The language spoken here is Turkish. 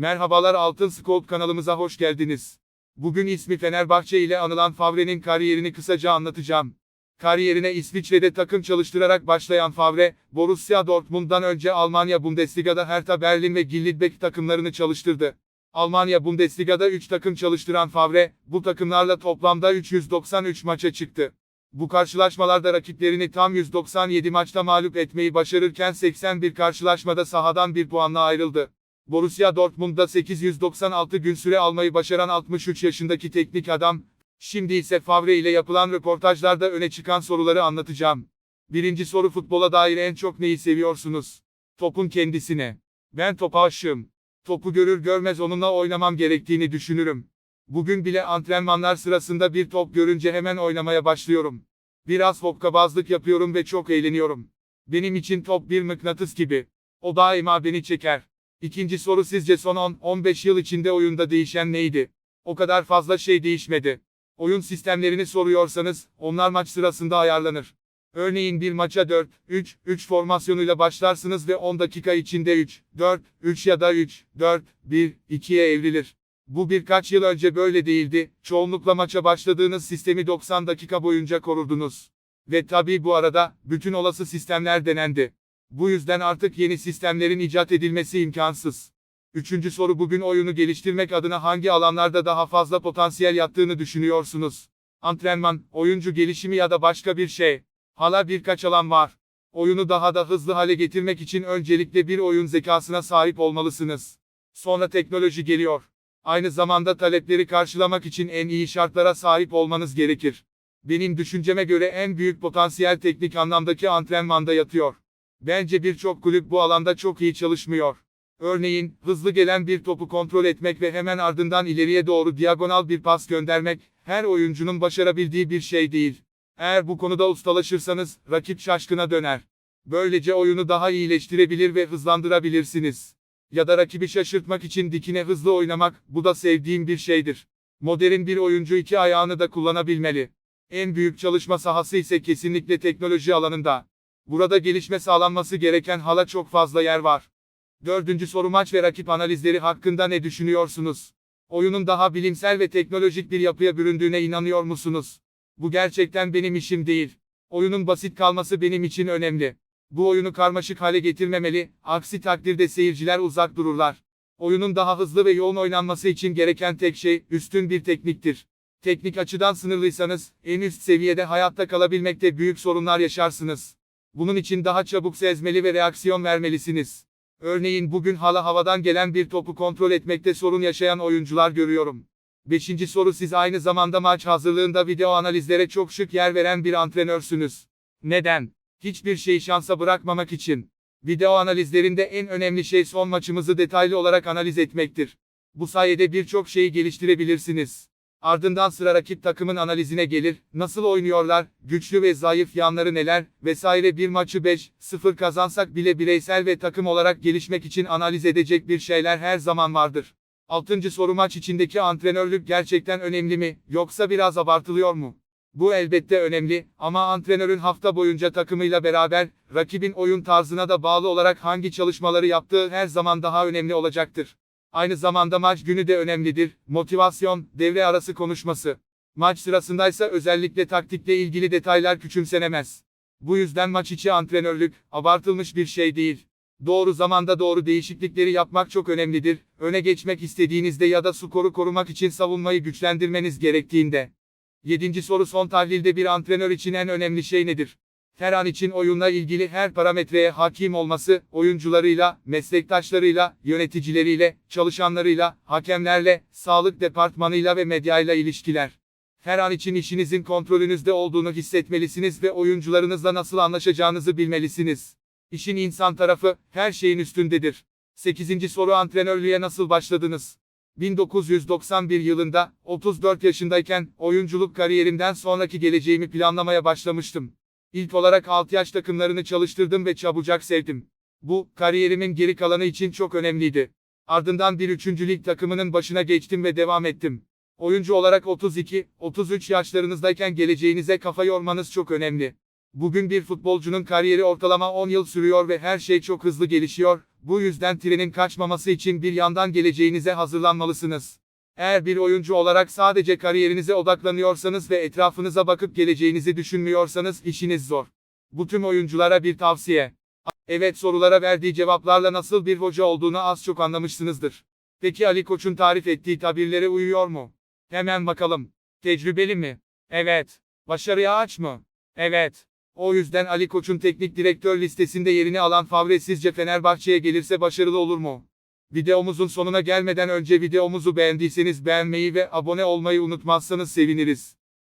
Merhabalar Altın Scope kanalımıza hoş geldiniz. Bugün ismi Fenerbahçe ile anılan Favre'nin kariyerini kısaca anlatacağım. Kariyerine İsviçre'de takım çalıştırarak başlayan Favre, Borussia Dortmund'dan önce Almanya Bundesliga'da Hertha Berlin ve Gladbach takımlarını çalıştırdı. Almanya Bundesliga'da 3 takım çalıştıran Favre, bu takımlarla toplamda 393 maça çıktı. Bu karşılaşmalarda rakiplerini tam 197 maçta mağlup etmeyi başarırken 81 karşılaşmada sahadan bir puanla ayrıldı. Borussia Dortmund'da 896 gün süre almayı başaran 63 yaşındaki teknik adam, şimdi ise Favre ile yapılan röportajlarda öne çıkan soruları anlatacağım. Birinci soru futbola dair en çok neyi seviyorsunuz? Topun kendisine. Ben topa aşığım. Topu görür görmez onunla oynamam gerektiğini düşünürüm. Bugün bile antrenmanlar sırasında bir top görünce hemen oynamaya başlıyorum. Biraz hokkabazlık yapıyorum ve çok eğleniyorum. Benim için top bir mıknatıs gibi. O daima beni çeker. İkinci soru sizce son 10-15 yıl içinde oyunda değişen neydi? O kadar fazla şey değişmedi. Oyun sistemlerini soruyorsanız, onlar maç sırasında ayarlanır. Örneğin bir maça 4-3-3 formasyonuyla başlarsınız ve 10 dakika içinde 3-4-3 ya da 3-4-1-2'ye evrilir. Bu birkaç yıl önce böyle değildi, çoğunlukla maça başladığınız sistemi 90 dakika boyunca korurdunuz. Ve tabii bu arada, bütün olası sistemler denendi. Bu yüzden artık yeni sistemlerin icat edilmesi imkansız. Üçüncü soru bugün oyunu geliştirmek adına hangi alanlarda daha fazla potansiyel yattığını düşünüyorsunuz? Antrenman, oyuncu gelişimi ya da başka bir şey. Hala birkaç alan var. Oyunu daha da hızlı hale getirmek için öncelikle bir oyun zekasına sahip olmalısınız. Sonra teknoloji geliyor. Aynı zamanda talepleri karşılamak için en iyi şartlara sahip olmanız gerekir. Benim düşünceme göre en büyük potansiyel teknik anlamdaki antrenmanda yatıyor. Bence birçok kulüp bu alanda çok iyi çalışmıyor. Örneğin, hızlı gelen bir topu kontrol etmek ve hemen ardından ileriye doğru diagonal bir pas göndermek, her oyuncunun başarabildiği bir şey değil. Eğer bu konuda ustalaşırsanız, rakip şaşkına döner. Böylece oyunu daha iyileştirebilir ve hızlandırabilirsiniz. Ya da rakibi şaşırtmak için dikine hızlı oynamak, bu da sevdiğim bir şeydir. Modern bir oyuncu iki ayağını da kullanabilmeli. En büyük çalışma sahası ise kesinlikle teknoloji alanında. Burada gelişme sağlanması gereken hala çok fazla yer var. Dördüncü soru maç ve rakip analizleri hakkında ne düşünüyorsunuz? Oyunun daha bilimsel ve teknolojik bir yapıya büründüğüne inanıyor musunuz? Bu gerçekten benim işim değil. Oyunun basit kalması benim için önemli. Bu oyunu karmaşık hale getirmemeli, aksi takdirde seyirciler uzak dururlar. Oyunun daha hızlı ve yoğun oynanması için gereken tek şey, üstün bir tekniktir. Teknik açıdan sınırlıysanız, en üst seviyede hayatta kalabilmekte büyük sorunlar yaşarsınız. Bunun için daha çabuk sezmeli ve reaksiyon vermelisiniz. Örneğin bugün hala havadan gelen bir topu kontrol etmekte sorun yaşayan oyuncular görüyorum. Beşinci soru siz aynı zamanda maç hazırlığında video analizlere çok şık yer veren bir antrenörsünüz. Neden? Hiçbir şeyi şansa bırakmamak için. Video analizlerinde en önemli şey son maçımızı detaylı olarak analiz etmektir. Bu sayede birçok şeyi geliştirebilirsiniz. Ardından sıra rakip takımın analizine gelir, nasıl oynuyorlar, güçlü ve zayıf yanları neler, vesaire bir maçı 5-0 kazansak bile bireysel ve takım olarak gelişmek için analiz edecek bir şeyler her zaman vardır. Altıncı soru maç içindeki antrenörlük gerçekten önemli mi, yoksa biraz abartılıyor mu? Bu elbette önemli, ama antrenörün hafta boyunca takımıyla beraber, rakibin oyun tarzına da bağlı olarak hangi çalışmaları yaptığı her zaman daha önemli olacaktır. Aynı zamanda maç günü de önemlidir. Motivasyon, devre arası konuşması. Maç sırasındaysa özellikle taktikle ilgili detaylar küçümsenemez. Bu yüzden maç içi antrenörlük, abartılmış bir şey değil. Doğru zamanda doğru değişiklikleri yapmak çok önemlidir. Öne geçmek istediğinizde ya da skoru korumak için savunmayı güçlendirmeniz gerektiğinde. 7. soru son tahlilde bir antrenör için en önemli şey nedir? Her için oyunla ilgili her parametreye hakim olması, oyuncularıyla, meslektaşlarıyla, yöneticileriyle, çalışanlarıyla, hakemlerle, sağlık departmanıyla ve medyayla ilişkiler. Her an için işinizin kontrolünüzde olduğunu hissetmelisiniz ve oyuncularınızla nasıl anlaşacağınızı bilmelisiniz. İşin insan tarafı, her şeyin üstündedir. 8. soru antrenörlüğe nasıl başladınız? 1991 yılında, 34 yaşındayken, oyunculuk kariyerimden sonraki geleceğimi planlamaya başlamıştım. İlk olarak alt yaş takımlarını çalıştırdım ve çabucak sevdim. Bu, kariyerimin geri kalanı için çok önemliydi. Ardından bir 3. lig takımının başına geçtim ve devam ettim. Oyuncu olarak 32-33 yaşlarınızdayken geleceğinize kafa yormanız çok önemli. Bugün bir futbolcunun kariyeri ortalama 10 yıl sürüyor ve her şey çok hızlı gelişiyor. Bu yüzden trenin kaçmaması için bir yandan geleceğinize hazırlanmalısınız. Eğer bir oyuncu olarak sadece kariyerinize odaklanıyorsanız ve etrafınıza bakıp geleceğinizi düşünmüyorsanız işiniz zor. Bu tüm oyunculara bir tavsiye. Evet sorulara verdiği cevaplarla nasıl bir hoca olduğunu az çok anlamışsınızdır. Peki Ali Koç'un tarif ettiği tabirlere uyuyor mu? Hemen bakalım. Tecrübeli mi? Evet. Başarıya aç mı? Evet. O yüzden Ali Koç'un teknik direktör listesinde yerini alan Favre sizce Fenerbahçe'ye gelirse başarılı olur mu? Videomuzun sonuna gelmeden önce videomuzu beğendiyseniz beğenmeyi ve abone olmayı unutmazsanız seviniriz.